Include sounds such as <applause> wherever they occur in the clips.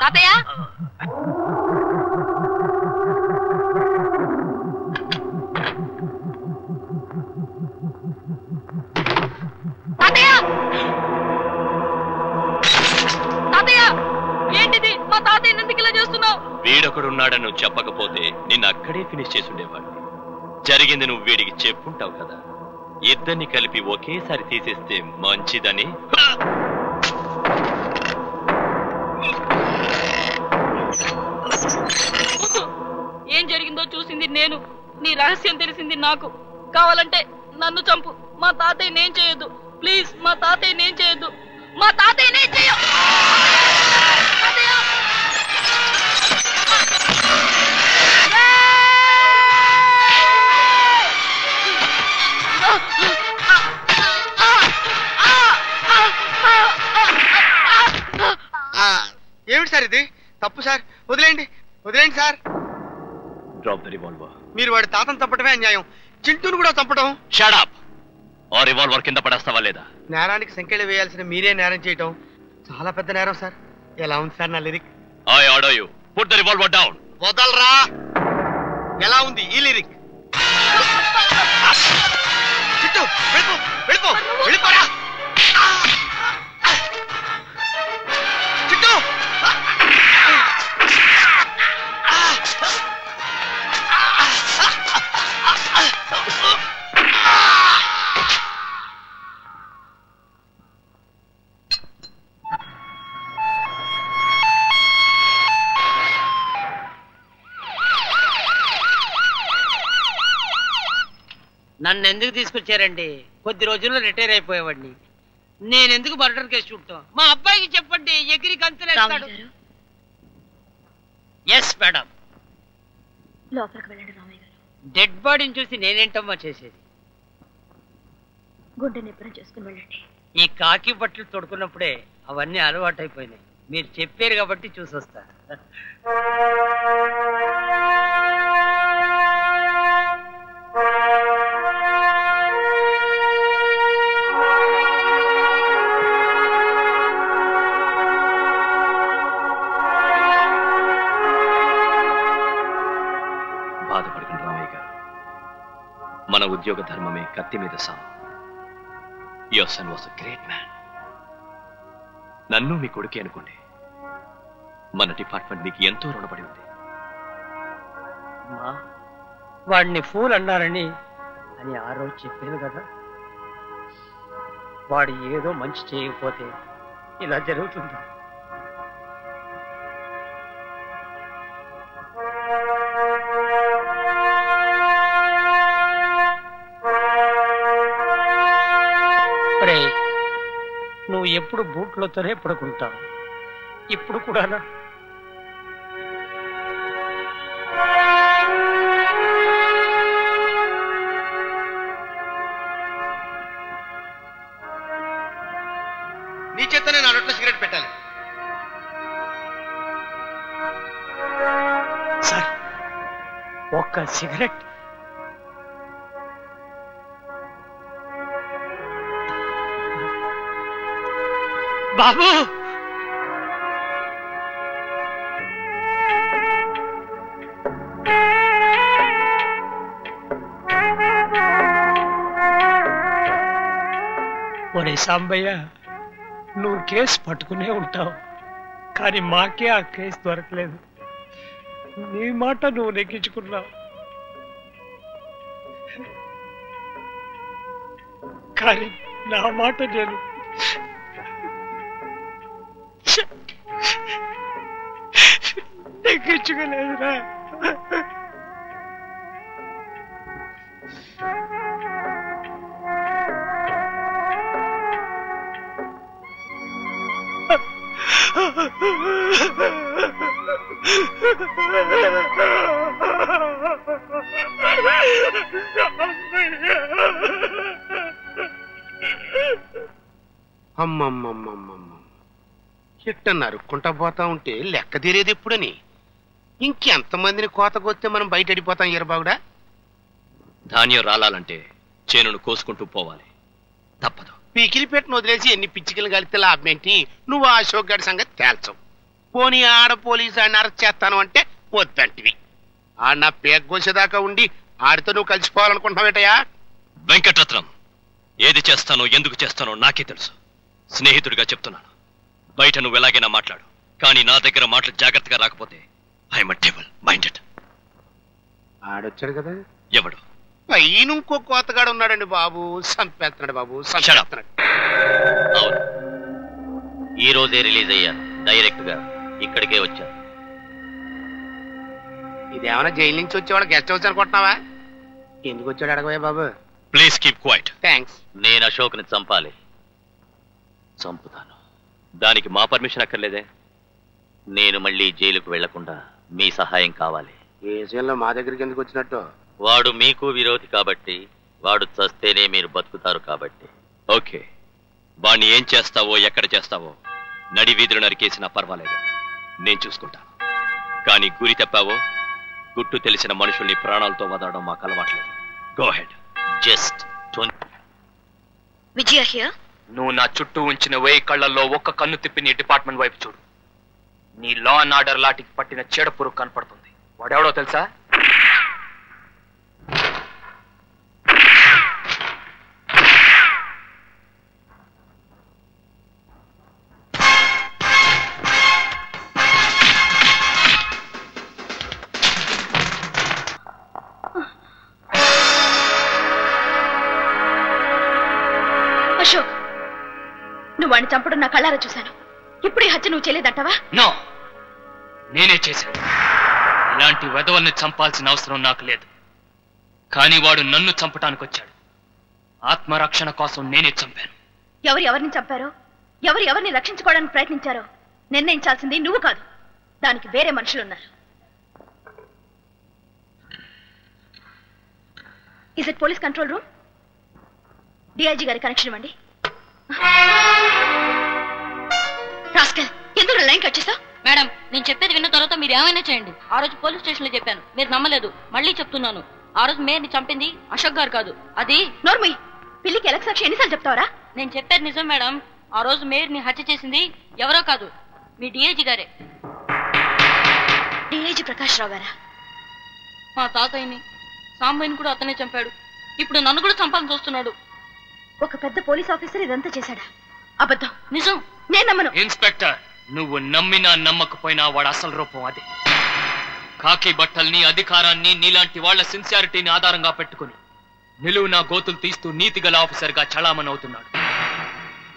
తాతయ్య? తాతయ్య! తాతయ్య! ఏంటిది? మా తాతయ్య ఎందుకు ఇలా చేస్తున్నావు? వీడొకడున్నాడని నువ్వు చెప్పకపోతే నిన్ను అక్కడే ఫినిష్ చేసుండేవాడిని. జరిగింది నువ్వు వీడికి చెప్పుంటావు కదా. ఇద్దరిని కలిపి ఒకేసారి తీసేస్తే మంచిదని. ఏం జరిగిందో చూసింది నేను. నీ రహస్యం తెలిసింది నాకు. కావాలంటే నన్ను చంపు. మా తాతయ్య నేను చేయొద్దు. ప్లీజ్ మా తాతయ్య నేను చేయొద్దు. మా తాతయ్య నేను చేయ తాతయ్య! ఏమిటి సార్ ఇది? తప్పు సార్. వదిలేండి వదిలేండి సార్. డ్రాప్ ద రివాల్వర్ మీరు వాడి తాతను చంపడమే అన్యాయం. చింటూను కూడా చంపడం షడప్ ఆ రివాల్వర్ కింద పడేస్తావా లేదా? నేరానికి సంఖ్యలు వేయాల్సిన మీరే నేరం చేయటం చాలా పెద్ద నేరం సార్. ఎలా ఉంది సార్ నా lyric I order you put the revolver down వదలరా. ఎలా ఉంది ఈ లిరిక్ చిట్టు వెళ్ళిపో వెళ్ళిపో వెళ్ళిపోరా. నన్ను ఎందుకు తీసుకొచ్చారండి? కొద్ది రోజుల్లో రిటైర్ అయిపోయేవాడిని. నేను ఎందుకు మర్డర్ కేసు చూడటం? మా అబ్బాయికి చెప్పండి ఎగిరి కంతులేస్తాడు ఎస్ మేడం లోపలికి వెళ్ళండి రామయ్య గారు. డెడ్ బాడీని చూసి నేనేంటమ్మా చేసేది? గుండె నిప్పురం చేసుకుని వెళ్ళండి. ఈ కాకి బట్టలు తొడుకున్నప్పుడే అవన్నీ అలవాటైపోయినాయి. మీరు చెప్పారు కాబట్టి చూసొస్తా. <laughs> ఉద్యోగ ధర్మమే కత్తి మీద Sam your son was great man నన్ను మీ కొడుకే అనుకోండి. మన డిపార్ట్మెంట్ మీకు ఎంతో రుణపడి ఉంది. వాడిని ఫూల్ అన్నారని అని ఆ రోజు చెప్పాను కదా. వాడు ఏదో మంచి చేయకపోతే ఇలా జరుగుతుంది. బూట్లతోనే పడుకుంటావు ఇప్పుడు కూడానా నీ చేతనే నా నోట్లో సిగరెట్ పెట్టాలి. సార్ ఒక్క సిగరెట్ బాబు ఒరే సాంబయ్య నువ్వు కేసు పట్టుకునే ఉంటావు. కానీ మాకే ఆ కేసు దొరకలేదు. నీ మాట నువ్వు నెగ్గించుకున్నావు. కానీ నా మాట నేను Nakachuga na yun அம்மம்மம்மம்மம்ம కుంట పోతా ఉంటే లెక్క తీరేది ఎప్పుడని? ఇంకెంతమందిని కోతకొస్తే మనం బయట అడిపోతాం ఈరబాగుడా ధాన్యం రాలాలంటే చేనును కోసుకుంటూ పోవాలి. తప్పదు. పికిలి పెట్టిన వదిలేసి ఎన్ని పిచ్చికలు కలిస్తే లాభం ఏంటి? నువ్వు ఆ అశోక్ గారి సంగతి తేల్చవు. పోనీ ఆడ పోలీసు ఆడిని అరెస్ట్ చేస్తాను అంటే వద్దంటివి. ఆ నా పేగ్గోసేదాకా ఉండి ఆడితో నువ్వు కలిసిపోవాలనుకుంటున్నావేటయా వెంకటరత్నం ఏది చేస్తానో ఎందుకు చేస్తానో నాకే తెలుసు. స్నేహితుడిగా చెప్తున్నాను. బయట నువ్వు ఎలాగైనా మాట్లాడు. కానీ నా దగ్గర మాటలు జాగ్రత్తగా రాకపోతే ఐఎమ్ టేబుల్ మైండెడ్ ఆడొచ్చాడు కదా. ఎవడు? పైన ఇంకో కోతగాడు ఉన్నాడండి బాబు. సంపేస్తున్నాడు బాబు. సంపేస్తున్నాడు అవును. ఈ రోజే రిలీజ్ అయ్యాను. డైరెక్ట్గా ఇక్కడికే వచ్చాను. ఇదేమన్నా జైలు నుంచి వచ్చేవాడు గెస్ట్ హౌస్ అనుకుంటున్నావా? ఎందుకు వచ్చాడు అడగవే బాబు? ప్లీజ్ కీప్ క్వైట్ థ్యాంక్స్ నేను అశోక్ని చంపాలి. చంపుతాను. దానికి మా పర్మిషన్ అక్కర్లేదే. నేను మళ్ళీ జైలుకు వెళ్ళకుండా మీ సహాయం కావాలి. ఏ విషయంలో మా దగ్గరికి ఎందుకు వచ్చినట్టు? వాడు మీకు విరోధి కాబట్టి వాడు చస్తేనే మీరు బతుకుతారు కాబట్టి. ఓకే. వాణ్ణి ఏం చేస్తావో ఎక్కడ చేస్తావో నడి వీధులు నరికేసినా పర్వాలేదు. నేను చూసుకుంటాను కానీ గురి తప్పావో గుట్టు తెలిసిన మనుషుల్ని ప్రాణాలతో వదలడం మాకు అలవాట్లేదు. Go ahead just Vijaya here నువ్వు నా చుట్టూ ఉంచిన వేయి కళ్ళల్లో ఒక్క కన్ను తిప్పి నీ డిపార్ట్మెంట్ వైపు చూడు. నీ లా అండ్ ఆర్డర్ లాటికి పట్టిన చీడపురుగు కనపడుతుంది. వాడెవడో తెలుసా? వాడిని చంపడం నా కళ్ళారా చూశాను. ఇప్పుడు ఈ హత్య నువ్వు చేయలేదంటావా? నో. నేనే చేశాను. ఇలాంటి వెధవల్ని చంపాల్సిన అవసరం నాకు లేదు. కానీ వాడు నన్ను చంపటానికి వచ్చాడు ఆత్మరక్షణ కోసం నేనే చంపాను. ఎవరు ఎవరిని చంపారో? ఎవరు ఎవరిని రక్షించుకోవడానికి ప్రయత్నించారో? నిర్ణయించాల్సింది నువ్వు కాదు. దానికి వేరే మనుషులున్నారు. Is it police control room DIG గారి కనెక్షన్ ఇవ్వండి. రాస్కల్ ఎందుకు లైన్ కట్ చేస్తావు మేడం నేను చెప్పేది విన్న తర్వాత మీరు ఏమైనా చేయండి. ఆ రోజు పోలీస్ స్టేషన్లో చెప్పాను. మీరు నమ్మలేదు. మళ్ళీ చెప్తున్నాను. ఆ రోజు మేయర్ని చంపింది అశోక్ గారు కాదు. అది నోర్మి పిల్లికి ఎలక్ సాక్షి ఎన్నిసార్లు చెప్తావరా? నేను చెప్పేది నిజం మేడం. ఆ రోజు మేయర్ని హత్య చేసింది ఎవరో కాదు మీ డిఐజీ గారే. డిఐజీ ప్రకాష్ రావు గారా? మా తాతయ్యని సాంబయ్యని కూడా అతనే చంపాడు. ఇప్పుడు నన్ను కూడా చంపాలని చూస్తున్నాడు. ఒక పెద్ద పోలీస్ ఆఫీసర్ ఇదంతా చేశాడా? అబద్ధం. నిజం. నేను నమ్మను. ఇన్స్పెక్టర్ నువ్వు నమ్మినా నమ్మకపోయినా వాడు అసలు రూపం అదే. కాకి బట్టల్ని అధికారాన్ని నీలాంటి వాళ్ళ సిన్సియారిటీని ఆధారంగా పెట్టుకుని నిలువు నా గోతులు తీస్తూ నీతిగల ఆఫీసర్గా చలామణి అవుతున్నాడు.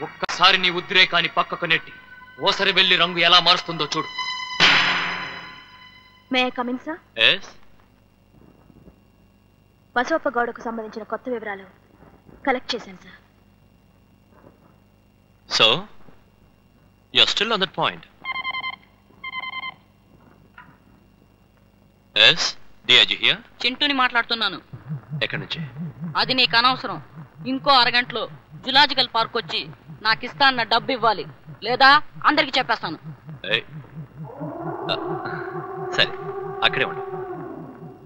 ఒక్కసారి నీ ఉద్రేకాన్ని పక్కకు నెట్టి ఓసరి వెళ్ళి రంగు ఎలా మారుస్తుందో చూడు. బసవప్ప గౌడకు సంబంధించిన కొత్త వివరాలు కలెక్ట్ చేశాను sir so you're still on that point? Yes DIG here చింటూని మాట్లాడుతున్నాను. ఎక్కడి నుంచి? అది నీకు అనవసరం. ఇంకో అరగంటలో జులాజికల్ పార్క్ వచ్చి నాకు ఇస్తా అన్న డబ్బు ఇవ్వాలి. లేదా అందరికి చెప్పేస్తాను. సరే అక్కడే ఉండు.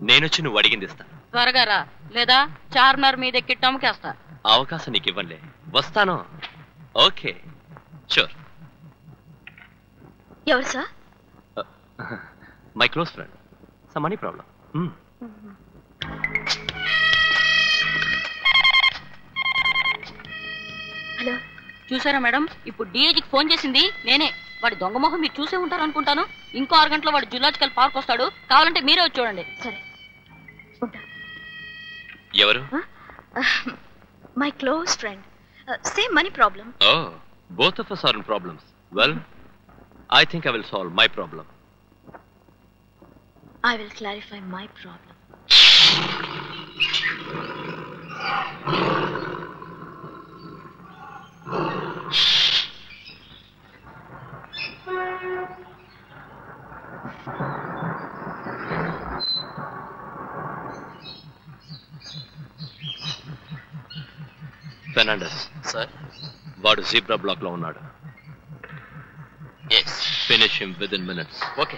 నేనొచ్చి నువ్వు అడిగింది ఇస్తాను త్వరగా రా. లేదా చార్మినార్ మీద ఎక్కి టమ్కేస్తా అవకాశం నీకు ఇవ్వనులే వస్తాను. ఓకే. షూర్. ఎవరు sir? My close friend some money problem hello. చూసారా మేడం? ఇప్పుడు డిఐజికి ఫోన్ చేసింది నేనే. వాడి దొంగ మొహం మీరు చూసే ఉంటారు అనుకుంటాను. ఇంకో అరగంటలో వాడు జులాజికల్ పార్క్ వస్తాడు. కావాలంటే మీరే వచ్చి చూడండి. సరే. ఎవరు? My close friend Uh, same money problem. Oh, both of us are in problems. Well, I think I will solve my problem. I will clarify my problem. <laughs> Fernandes sir వాడు zebra బ్లాక్లో ఉన్నాడు. Finish him within minutes okay